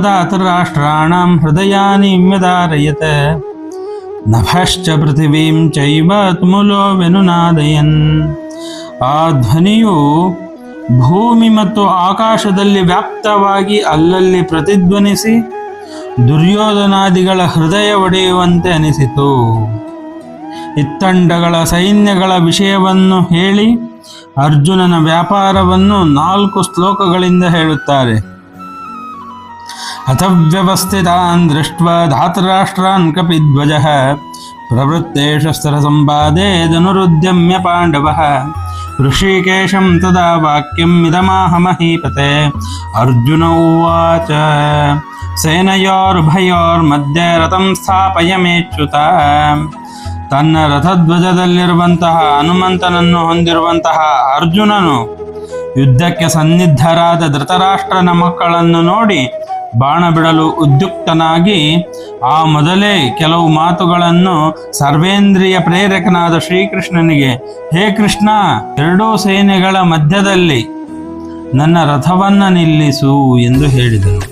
सघोषोदातराष्ट्राणां हृदयानि व्यदारयत ನಭಶ್ಚ ಪೃಥಿವೀಂ ಚೈವ ತುಮುಲೋ ವೆನುನಾದಯನ್ ಆ ಧ್ವನಿಯು ಭೂಮಿ ಮತ್ತು ಆಕಾಶದಲ್ಲಿ ವ್ಯಾಪ್ತವಾಗಿ ಅಲ್ಲಲ್ಲಿ ಪ್ರತಿಧ್ವನಿಸಿ ದುರ್ಯೋಧನಾದಿಗಳ ಹೃದಯ ಒಡೆಯುವಂತೆ ಅನಿಸಿತು ಇತ್ತಂಡಗಳ ಸೈನ್ಯಗಳ ವಿಷಯವನ್ನು ಹೇಳಿ ಅರ್ಜುನನ ವ್ಯಾಪಾರವನ್ನು ನಾಲ್ಕು ಶ್ಲೋಕಗಳಿಂದ ಹೇಳುತ್ತಾರೆ. ಅಥವ್ಯವಸ್ಥಿತಾನ್ ದೃಷ್ಟ ಧಾತರಾಷ್ಟ್ರಾನ್ ಪ್ರವೃತ್ತೇ ಶಸ್ತ್ರ ಸಂವಾದೇ ಧನುರುದ್ಯಮ್ಯ ಪಾಂಡವಃ. ಋಷಿಕೇಶಂ ತದಾ ವಾಕ್ಯಂ ಇದಮಾಹ ಮಹೀಪತೆ ಅರ್ಜುನ ಉವಾಚ, ಸೇನಯೋರ್ಭಯೋರ್ಮಧ್ಯೆ ರಥಂ ಸ್ಥಾಪಯ ಮೇಚ್ಯುತ ತನ್ನ ರಥಧ್ವಜದಲ್ಲಿರುವಂತಹ ಹನುಮಂತನನ್ನು ಹೊಂದಿರುವಂತಹ ಅರ್ಜುನನು ಯುದ್ಧಕ್ಕೆ ಸನ್ನಿದ್ಧರಾದ ಧೃತರಾಷ್ಟ್ರನ ಮಕ್ಕಳನ್ನು ನೋಡಿ ಬಾಣ ಬಿಡಲು ಉದ್ಯುಕ್ತನಾಗಿ ಆ ಮೊದಲೇ ಕೆಲವು ಮಾತುಗಳನ್ನು ಸರ್ವೇಂದ್ರಿಯ ಪ್ರೇರಕನಾದ ಶ್ರೀಕೃಷ್ಣನಿಗೆ, ಹೇ ಕೃಷ್ಣ, ಎರಡೂ ಸೇನೆಗಳ ಮಧ್ಯದಲ್ಲಿ ನನ್ನ ರಥವನ್ನು ನಿಲ್ಲಿಸು ಎಂದು ಹೇಳಿದನು.